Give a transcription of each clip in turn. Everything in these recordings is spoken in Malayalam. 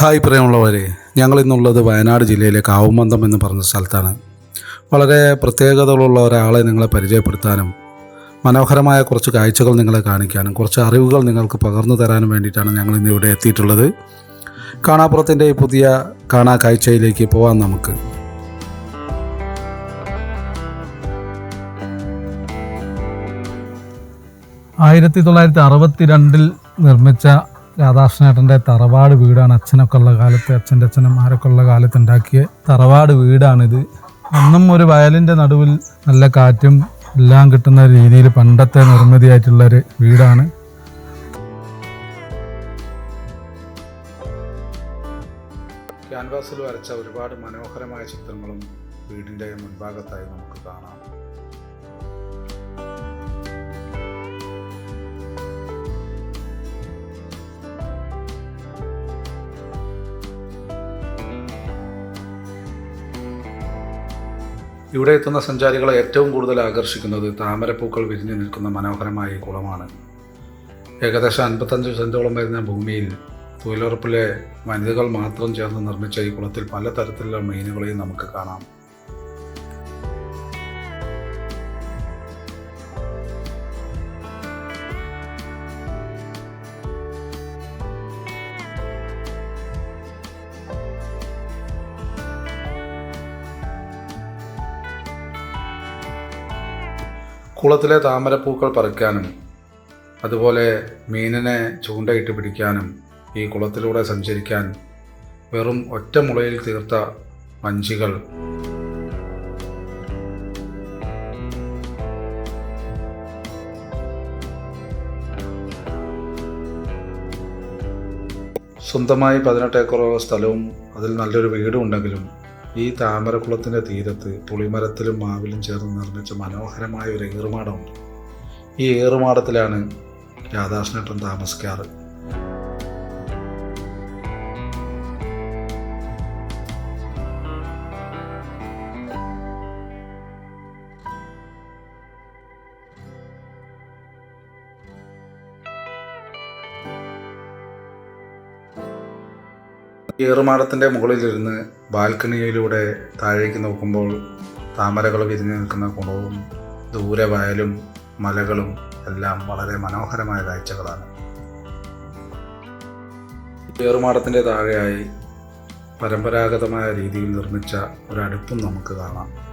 ഹായ് പ്രിയമുള്ളവരെ ഞങ്ങൾ ഇന്നുള്ളത് വയനാട് ജില്ലയിലെ കാവുമന്തം എന്ന് പറഞ്ഞ സ്ഥലത്താണ്. വളരെ പ്രത്യേകതകളുള്ള ഒരാളെ നിങ്ങളെ പരിചയപ്പെടുത്താനും മനോഹരമായ കുറച്ച് കാഴ്ചകൾ നിങ്ങളെ കാണിക്കാനും കുറച്ച് അറിവുകൾ നിങ്ങൾക്ക് പകർന്നു തരാനും വേണ്ടിയിട്ടാണ് ഞങ്ങൾ ഇന്ന് ഇവിടെ എത്തിയിട്ടുള്ളത്. കാണാപ്പുറത്തിന്റെ പുതിയ കാണാ കാഴ്ചയിലേക്ക് പോകാം നമുക്ക്. ആയിരത്തി തൊള്ളായിരത്തി അറുപത്തിരണ്ടിൽ നിർമ്മിച്ച രാധാകൃഷ്ണേട്ടന്റെ തറവാട് വീടാണ് അച്ഛനൊക്കെ ഉള്ള കാലത്ത് അച്ഛന്റെ അച്ഛനന്മാരൊക്കെ ഉള്ള കാലത്ത് ഉണ്ടാക്കിയ തറവാട് വീടാണിത്. അന്നും ഒരു വയലിന്റെ നടുവിൽ നല്ല കാറ്റും എല്ലാം കിട്ടുന്ന രീതിയിൽ പണ്ടത്തെ നിർമ്മിതിയായിട്ടുള്ളൊരു വീടാണ്. ക്യാൻവാസിൽ വരച്ച ഒരുപാട് മനോഹരമായ ചിത്രങ്ങളും വീടിന്റെ മുൻഭാഗത്തായി നമുക്ക് കാണാം. ഇവിടെ എത്തുന്ന സഞ്ചാരികളെ ഏറ്റവും കൂടുതൽ ആകർഷിക്കുന്നത് താമരപ്പൂക്കൾ വിരിഞ്ഞു നിൽക്കുന്ന മനോഹരമായ ഈ കുളമാണ്. ഏകദേശം അൻപത്തഞ്ച് സെന്റോളം വരുന്ന ഭൂമിയിൽ തൊഴിലുറപ്പിലെ വനിതകൾ മാത്രം ചേർന്ന് നിർമ്മിച്ച ഈ കുളത്തിൽ പലതരത്തിലുള്ള മീനുകളെയും നമുക്ക് കാണാം. കുളത്തിലെ താമരപ്പൂക്കൾ പറിക്കാനും അതുപോലെ മീനിനെ ചൂണ്ടയിട്ട് പിടിക്കാനും ഈ കുളത്തിലൂടെ സഞ്ചരിക്കാൻ വെറും ഒറ്റ മുളയിൽ തീർത്ത വഞ്ചികൾ സ്വന്തമായി പതിനെട്ട് ഏക്കറോളം സ്ഥലവും അതിൽ നല്ലൊരു വീടും ഉണ്ടെങ്കിലും ഈ താമരക്കുളത്തിന്റെ തീരത്ത് പുളിമരത്തിലും മാവിലും ചേർന്ന് നിർമ്മിച്ച മനോഹരമായ ഒരു ഏറുമാടമുണ്ട്. ഈ ഏറുമാടത്തിലാണ് രാധാകൃഷ്ണേട്ടൻ താമസിക്കാറ്. ഏറുമാടത്തിന്റെ മുകളിലിരുന്ന് ബാൽക്കണിയിലൂടെ താഴേക്ക് നോക്കുമ്പോൾ താമരകൾ വിരിഞ്ഞു നിൽക്കുന്ന കുളവും ദൂരെ വയലും മലകളും എല്ലാം വളരെ മനോഹരമായ കാഴ്ചകളാണ്. ഏറുമാടത്തിന്റെ താഴെയായി പരമ്പരാഗതമായ രീതിയിൽ നിർമ്മിച്ച ഒരടുപ്പും നമുക്ക് കാണാം.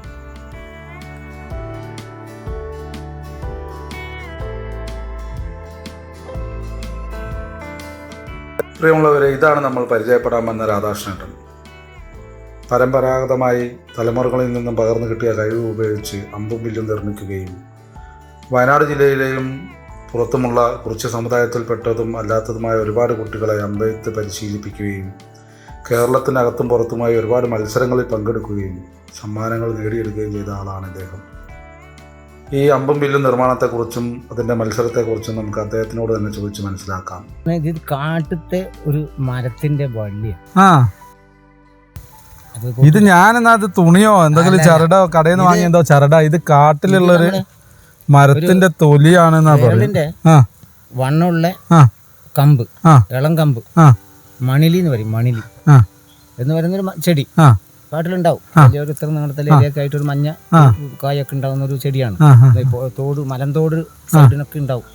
പ്രിയമുള്ളവരെ ഇതാണ് നമ്മൾ പരിചയപ്പെടാൻ വന്ന രാധാകൃഷ്ണേട്ടൻ പരമ്പരാഗതമായി തലമുറകളിൽ നിന്നും പകർന്നു കിട്ടിയ കഴിവ് ഉപയോഗിച്ച് അമ്പും വില്ലും നിർമ്മിക്കുകയും വയനാട് ജില്ലയിലെയും പുറത്തുമുള്ള കുറച്ച് സമുദായത്തിൽപ്പെട്ടതും അല്ലാത്തതുമായ ഒരുപാട് കുട്ടികളെ അമ്പെയ്ത്ത് പരിശീലിപ്പിക്കുകയും കേരളത്തിനകത്തും പുറത്തുമായി ഒരുപാട് മത്സരങ്ങളിൽ പങ്കെടുക്കുകയും സമ്മാനങ്ങൾ നേടിയെടുക്കുകയും ചെയ്ത ആളാണ് ഇദ്ദേഹം. ഈ അമ്പും വില്ലും നിർമ്മാണത്തെക്കുറിച്ചും അതിന്റെ മത്സരത്തെക്കുറിച്ചും നമുക്ക് അദ്ദേഹത്തിനോട് തന്നെ ചോദിച്ച് മനസ്സിലാക്കാം. ഇത് കാട്ടത്തെ ഒരു മരത്തിന്റെ വള്ളിയാണ് ആ. ഇത് ഞാനെന്നാ അത് തുണിയോ എന്തെങ്കിലും ചരടോ കടയിൽ നിന്ന് വാങ്ങിയതോ ചരട. ഇത് കാട്ടിലുള്ള ഒരു മരത്തിന്റെ തൊലിയാണെന്നാ പറയുന്നത്. വണ്ണുള്ള ആ. വണ്ണമുള്ള ആ. കമ്പ് ആ. ഇളം കമ്പ്. ആ. മണിലി എന്ന് പറയും മണിലി. ആ. എന്ന് പറയുന്ന ഒരു ചെടി. ആ. കാട്ടിലുണ്ടാവും. വലിയൊരു ഇത്ര ആയിട്ട് ഒരു മഞ്ഞ. കായൊക്കെ ഉണ്ടാവുന്ന ഒരു ചെടിയാണ്. തോട് മലന്തോട് സൈഡിനൊക്കെ ഉണ്ടാവും.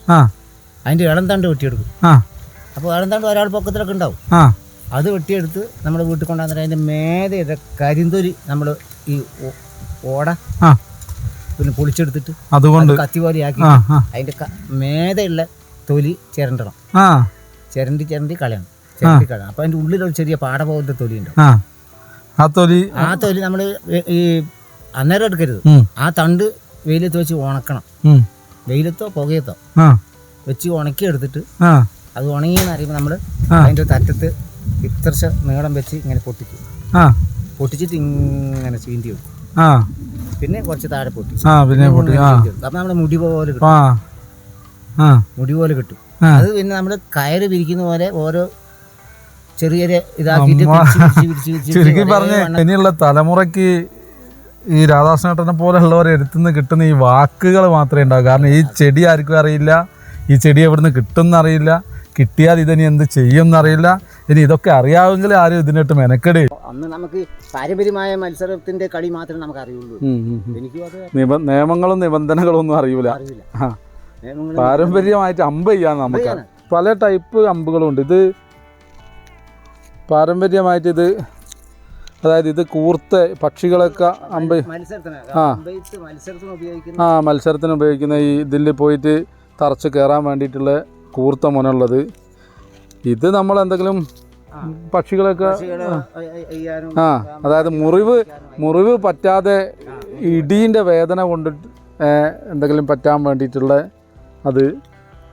അതിന്റെ ഇളം തണ്ട് വെട്ടിയെടുക്കും. അപ്പോൾ ഇളം തണ്ട് ഒരാൾ പൊക്കത്തിലൊക്കെ ഉണ്ടാവും. അത് വെട്ടിയെടുത്ത് നമ്മുടെ വീട്ടിൽ കൊണ്ടുവന്നിട്ട് അതിന്റെ മേതെ ഇത കരിന്തൊരി നമ്മൾ ഈ ഓട പിന്നെ പൊളിച്ചെടുത്തിട്ട് അതുകൊണ്ട് ആ അതിന്റെ മേധയുള്ള മേതെയുള്ള തൊലി ചിരണ്ടണം. ചിരണ്ടി ചിരണ്ടി കളയണം. ചിരണ്ടി കളയണം. അപ്പൊ അതിന്റെ ഉള്ളിലൊരു ചെറിയ പാട പോലത്തെ തൊലി ഉണ്ട് ആ തൊലി? ആ തൊലി നമ്മൾ ഈ അന്നേരം എടുക്കരുത്. ആ തണ്ട് വെയിലത്ത് വെച്ച് ഉണക്കണം. വെയിലത്തോ പുകയത്തോ വെച്ച് ഉണക്കി എടുത്തിട്ട് അത് ഉണങ്ങിയെന്ന് അറിയുമ്പോൾ നമ്മൾ. അതിന്റെ തറ്റത്ത് ഇത്ര നീളം വെച്ച് ഇങ്ങനെ പൊട്ടിക്കും. പൊട്ടിച്ചിട്ട് ഇങ്ങനെ ചീന്തി വെക്കും പിന്നെ കുറച്ച് താഴെ പൊട്ടി. പിന്നെ അപ്പൊ നമ്മുടെ മുടി പോലെ കിട്ടും. മുടി പോലെ കിട്ടും. അത് പിന്നെ നമ്മൾ കയറ് പിരിക്കുന്ന പോലെ ഓരോ ഇതാക്കിയിട്ട് ചുരുക്കി പറഞ്ഞ ഇനിയുള്ള തലമുറയ്ക്ക് ഈ രാധാകൃഷ്ണേട്ടനെ പോലെയുള്ളവർ എടുത്തുനിന്ന് കിട്ടുന്ന ഈ വാക്കുകൾ മാത്രമേ ഉണ്ടാവൂ കാരണം ഈ ചെടി ആർക്കും അറിയില്ല ഈ ചെടി എവിടുന്ന് കിട്ടുമെന്ന് അറിയില്ല കിട്ടിയാൽ ഇതിനി എന്ത് ചെയ്യും എന്നറിയില്ല ഇനി ഇതൊക്കെ അറിയാമെങ്കിൽ ആരും ഇതിനിട്ട് മെനക്കെടി. അന്ന് നമുക്ക് പാരമ്പര്യമായ മത്സരത്തിന്റെ കളി മാത്രമേ നമുക്ക് അറിയുള്ളൂ. എനിക്ക് നിബ നിയമങ്ങളും നിബന്ധനകളും ഒന്നും അറിയൂല അറിയില്ല. പാരമ്പര്യമായിട്ട് അമ്പ് ചെയ്യാൻ നമുക്ക്. പല ടൈപ്പ് അമ്പുകളുണ്ട്. ഇത് പാരമ്പര്യമായിട്ട് ഇത് അതായത് ഇത് കൂർത്ത് പക്ഷികളൊക്കെ അമ്പ ആ. ആ മത്സരത്തിന് ഉപയോഗിക്കുന്ന ഈ ഇതിൽ പോയിട്ട് തറച്ച് കയറാൻ വേണ്ടിയിട്ടുള്ള കൂർത്ത മുനുള്ളത്. ഇത് നമ്മൾ എന്തെങ്കിലും പക്ഷികളൊക്കെ പക്ഷികളെ ആ. അതായത് മുറിവ് മുറിവ് പറ്റാതെ ഇടീന്റെ വേദന കൊണ്ട് എന്തെങ്കിലും പറ്റാൻ വേണ്ടിയിട്ടുള്ള അത്.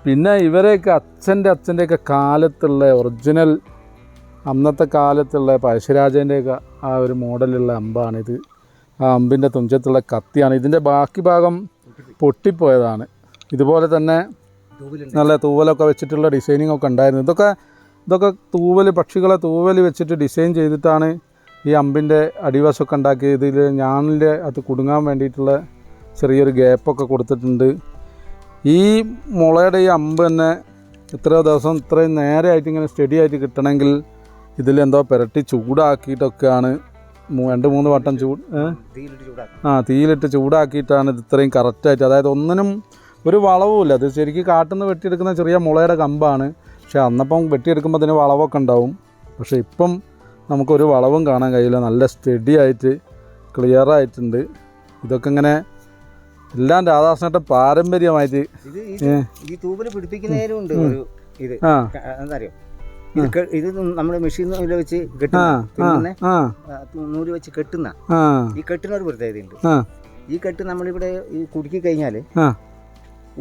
പിന്നെ ഇവരെയൊക്കെ അച്ഛന്റെ അച്ഛന്റെയൊക്കെ കാലത്തുള്ള ഒറിജിനൽ അന്നത്തെ കാലത്തുള്ള പഴശ്ശിരാജേന്റെയൊക്കെ ആ ഒരു മോഡലുള്ള അമ്പാണിത് ആ അമ്പിന്റെ തുഞ്ചത്തുള്ള കത്തിയാണ്. ഇതിന്റെ ബാക്കി ഭാഗം പൊട്ടിപ്പോയതാണ്. ഇതുപോലെ തന്നെ നല്ല തൂവലൊക്കെ വെച്ചിട്ടുള്ള ഡിസൈനിങ് ഒക്കെ ഉണ്ടായിരുന്നു. ഇതൊക്കെ ഇതൊക്കെ തൂവൽ പക്ഷികളെ തൂവൽ വെച്ചിട്ട് ഡിസൈൻ ചെയ്തിട്ടാണ് ഈ അമ്പിന്റെ അടിവശമൊക്കെ ഉണ്ടാക്കി ഇതിൽ ഞാനിന്റെ അത് കുടുങ്ങാൻ വേണ്ടിയിട്ടുള്ള ചെറിയൊരു ഗ്യാപ്പൊക്കെ കൊടുത്തിട്ടുണ്ട്. ഈ മുളയുടെ ഈ അമ്പ് തന്നെ ഇത്രയോ ദിവസം ഇത്രയും നേരെയായിട്ട് ഇങ്ങനെ സ്റ്റഡി ആയിട്ട് കിട്ടണമെങ്കിൽ ഇതിലെന്തോ പുരട്ടി ചൂടാക്കിയിട്ടൊക്കെയാണ് രണ്ട് മൂന്ന് വട്ടം ചൂട് ആ തീയിലിട്ട് ചൂടാക്കിയിട്ടാണ് ഇത് ഇത്രയും കറക്റ്റായിട്ട്. അതായത് ഒന്നിനും ഒരു വളവുമില്ല അത് ശരിക്കും കാട്ടിൽ നിന്ന് വെട്ടിയെടുക്കുന്ന ചെറിയ മുളയുടെ കമ്പാണ്. പക്ഷെ അന്നപ്പം വെട്ടിയെടുക്കുമ്പോൾ അതിന് വളവൊക്കെ ഉണ്ടാവും. പക്ഷെ ഇപ്പം നമുക്കൊരു വളവും കാണാൻ കഴിയില്ല. നല്ല സ്റ്റഡി ആയിട്ട് ക്ലിയർ ആയിട്ടുണ്ട്. ഇതൊക്കെ ഇങ്ങനെ എല്ലാം രാധാകൃഷ്ണന്റെ പാരമ്പര്യമായിട്ട് ഈ- ഈ തൂവൽ പിടിപ്പിക്കുന്നതിനും ഉണ്ട് ഒരു ഇത്. ആ. എന്താ ഇത് നമ്മൾ മെഷീൻ വെച്ച് കെട്ടുന്ന നൂൽ വെച്ച് കെട്ടുന്ന ഈ കെട്ടുന്ന ഒരു പ്രത്യേകതയുണ്ട്. ഈ കെട്ട് നമ്മളിവിടെ ഈ കുടുക്കി കഴിഞ്ഞാൽ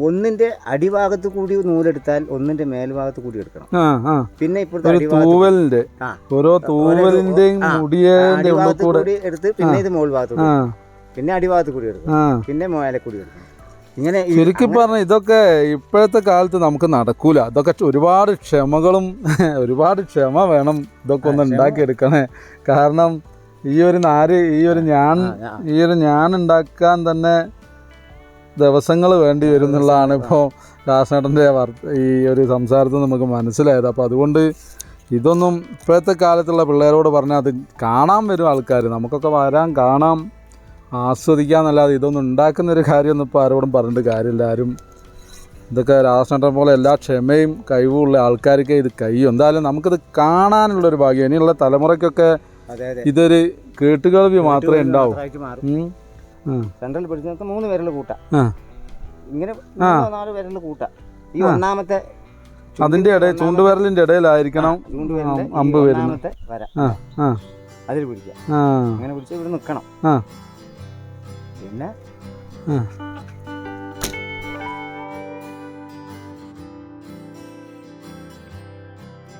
ഒന്നിന്റെ അടിഭാഗത്ത് കൂടി നൂലെടുത്താൽ ഒന്നിന്റെ മേൽഭാഗത്ത് കൂടി എടുക്കണം. പിന്നെ ഇപ്പോഴത്തെ ഓരോ മുടിയേന്റെ അടിഭാഗത്ത് കൂടി എടുത്ത് പിന്നെ ഇത് മുകൾ ഭാഗത്ത് പിന്നെ അടിഭാഗത്ത് കൂടി എടുക്കണം പിന്നെ മേലെ കൂടി എടുക്കണം ഇങ്ങനെ ചുരുക്കി ശരിക്കും പറഞ്ഞ ഇതൊക്കെ ഇപ്പോഴത്തെ കാലത്ത് നമുക്ക് നടക്കൂല. അതൊക്കെ ഒരുപാട് ക്ഷമകളും ഒരുപാട് ക്ഷമ വേണം ഇതൊക്കെ ഒന്ന് ഉണ്ടാക്കിയെടുക്കണേ കാരണം ഈ ഒരു നാര് ഈ ഒരു ഞാൻ. ഈ ഒരു ഞാൻ ഉണ്ടാക്കാൻ തന്നെ ദിവസങ്ങൾ വേണ്ടി വരും എന്നുള്ളതാണ് ഇപ്പോൾ ദാസനേട്ടന്റെ ഈ ഒരു സംസാരത്തിൽ നമുക്ക് മനസ്സിലായത്. അപ്പോൾ അതുകൊണ്ട് ഇതൊന്നും ഇപ്പോഴത്തെ കാലത്തുള്ള പിള്ളേരോട് പറഞ്ഞാൽ അത് കാണാൻ വരും ആൾക്കാർ നമുക്കൊക്കെ വരാൻ കാണാം. ആസ്വദിക്കാന്നല്ലാതെ ഇതൊന്നും ഉണ്ടാക്കുന്നൊരു കാര്യമൊന്നും ഇപ്പോൾ ആരോടും പറഞ്ഞിട്ട് കാര്യമില്ല. ആരും ഇതൊക്കെ രാധാകൃഷ്ണൻ പോലെ എല്ലാ ക്ഷമയും കഴിവുള്ള ആൾക്കാർക്ക് ഇത് കഴിയും. എന്തായാലും നമുക്കിത് കാണാനുള്ളൊരു ഭാഗ്യം. ഇനിയുള്ള തലമുറയ്ക്കൊക്കെ ഇതൊരു കേട്ടുകേൾവി മാത്രമേ ഉണ്ടാവും. സെൻട്രൽ മൂന്ന് വിരൽ കൂട്ടാം. ഇങ്ങനെ നാല് കൂട്ടാം. ഈ ഒന്നാമത്തെ അതിന്റെ ഇടയിൽ ചൂണ്ടുവിരലിന്റെ ഇടയിലായിരിക്കണം. അമ്പ് വരുന്നത്. അതിൽ പിടിക്കാം അങ്ങനെ പിടിച്ച് ഇവിടെ നിൽക്കണം. പിന്നെ.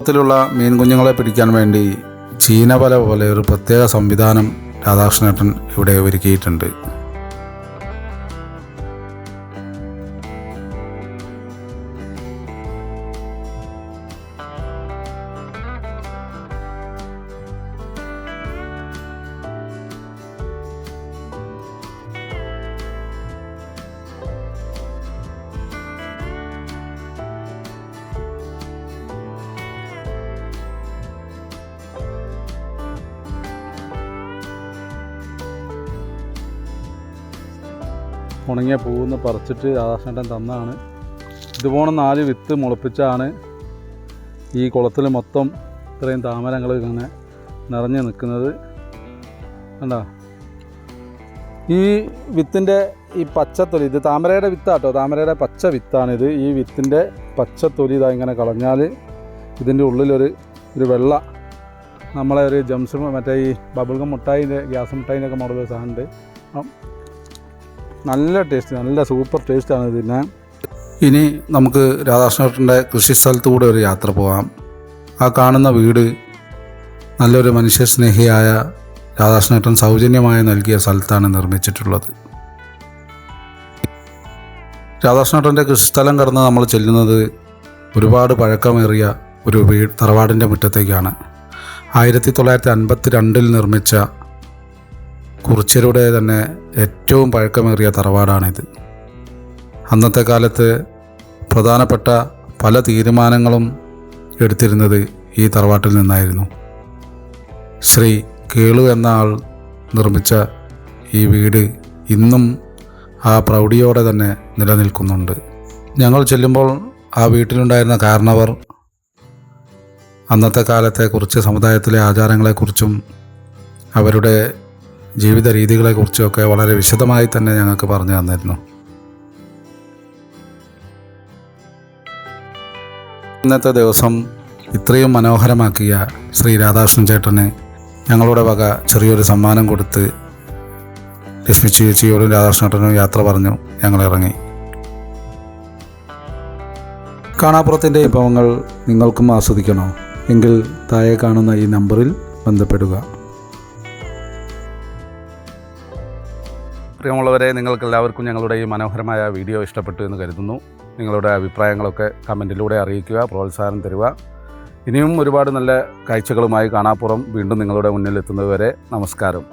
ത്തിലുള്ള മീൻ കുഞ്ഞുങ്ങളെ പിടിക്കാൻ വേണ്ടി ചീനവല പോലെ ഒരു പ്രത്യേക സംവിധാനം രാധാകൃഷ്ണേട്ടൻ ഇവിടെ ഒരുക്കിയിട്ടുണ്ട് ഉണങ്ങിയ പൂവെന്ന് പറിച്ചിട്ട് രാധാകൃഷ്ണൻ തന്നാണ്. ഇതുപോലെ നാല് വിത്ത് മുളപ്പിച്ചാണ് ഈ കുളത്തിൽ മൊത്തം ഇത്രയും താമരങ്ങൾ ഇങ്ങനെ നിറഞ്ഞു നിൽക്കുന്നത് കണ്ടോ? ഈ വിത്തിന്റെ ഈ പച്ചത്തൊലി ഇത് താമരയുടെ വിത്താട്ടോ താമരയുടെ പച്ച വിത്താണിത്. ഈ വിത്തിന്റെ പച്ചത്തൊലി ഇതാ ഇങ്ങനെ കളഞ്ഞാൽ ഇതിന്റെ ഉള്ളിലൊരു ഒരു വെള്ള നമ്മളെ ഒരു ജംസ് മറ്റേ ഈ ബബിൾഗം മുട്ടായിന്റെ ഗ്യാസ് മുട്ടായിന്റെ ഒക്കെ മോഡൽ സാധനമുണ്ട് നല്ല ടേസ്റ്റ് നല്ല സൂപ്പർ ടേസ്റ്റാണ് ഇതിന്. ഇനി നമുക്ക് രാധാകൃഷ്ണേട്ടന്റെ കൃഷി സ്ഥലത്തുകൂടെ ഒരു യാത്ര പോകാം ആ കാണുന്ന വീട് നല്ലൊരു മനുഷ്യസ്നേഹിയായ രാധാകൃഷ്ണേട്ടൻ സൗജന്യമായി നൽകിയ സ്ഥലത്താണ് നിർമ്മിച്ചിട്ടുള്ളത്. രാധാകൃഷ്ണേട്ടന്റെ കൃഷിസ്ഥലം കടന്ന് നമ്മൾ ചെല്ലുന്നത് ഒരുപാട് പഴക്കമേറിയ ഒരു വീട് തറവാടിന്റെ മുറ്റത്തേക്കാണ്. ആയിരത്തി തൊള്ളായിരത്തി അൻപത്തി രണ്ടിൽ നിർമ്മിച്ച കുറിച്യരുടെ തന്നെ ഏറ്റവും പഴക്കമേറിയ തറവാടാണിത്. അന്നത്തെ കാലത്ത് പ്രധാനപ്പെട്ട പല തീരുമാനങ്ങളും എടുത്തിരുന്നത് ഈ തറവാട്ടിൽ നിന്നായിരുന്നു. ശ്രീ കേളു എന്ന ആൾ നിർമ്മിച്ച ഈ വീട് ഇന്നും ആ പ്രൗഢിയോടെ തന്നെ നിലനിൽക്കുന്നുണ്ട്. ഞങ്ങൾ ചെല്ലുമ്പോൾ ആ വീട്ടിലുണ്ടായിരുന്ന കാരണവർ അന്നത്തെ കാലത്തെ സമുദായത്തിലെ ആചാരങ്ങളെക്കുറിച്ചും അവരുടെ ജീവിത രീതികളെക്കുറിച്ചുമൊക്കെ വളരെ വിശദമായി തന്നെ ഞങ്ങൾക്ക് പറഞ്ഞു തന്നിരുന്നു. ഇന്നത്തെ ദിവസം ഇത്രയും മനോഹരമാക്കിയ ശ്രീ രാധാകൃഷ്ണൻ ചേട്ടന് ഞങ്ങളുടെ വക ചെറിയൊരു സമ്മാനം കൊടുത്ത് ലക്ഷ്മി ചേച്ചിയോടും രാധാകൃഷ്ണേട്ടനും യാത്ര പറഞ്ഞു ഞങ്ങൾ ഇറങ്ങി. കാണാപ്പുറത്തിന്റെ വിഭവങ്ങൾ നിങ്ങൾക്കും ആസ്വദിക്കണോ? എങ്കിൽ താഴെ കാണുന്ന ഈ നമ്പറിൽ ബന്ധപ്പെടുക. പ്രിയമുള്ളവരെ നിങ്ങൾക്കെല്ലാവർക്കും ഞങ്ങളുടെ ഈ മനോഹരമായ വീഡിയോ ഇഷ്ടപ്പെട്ടു എന്ന് കരുതുന്നു. നിങ്ങളുടെ അഭിപ്രായങ്ങളൊക്കെ കമന്റിലൂടെ അറിയിക്കുക പ്രോത്സാഹനം തരിക. ഇനിയും ഒരുപാട് നല്ല കാഴ്ചകളുമായി കാണാപ്പുറം വീണ്ടും നിങ്ങളുടെ മുന്നിലെത്തുന്നതുവരെ നമസ്കാരം.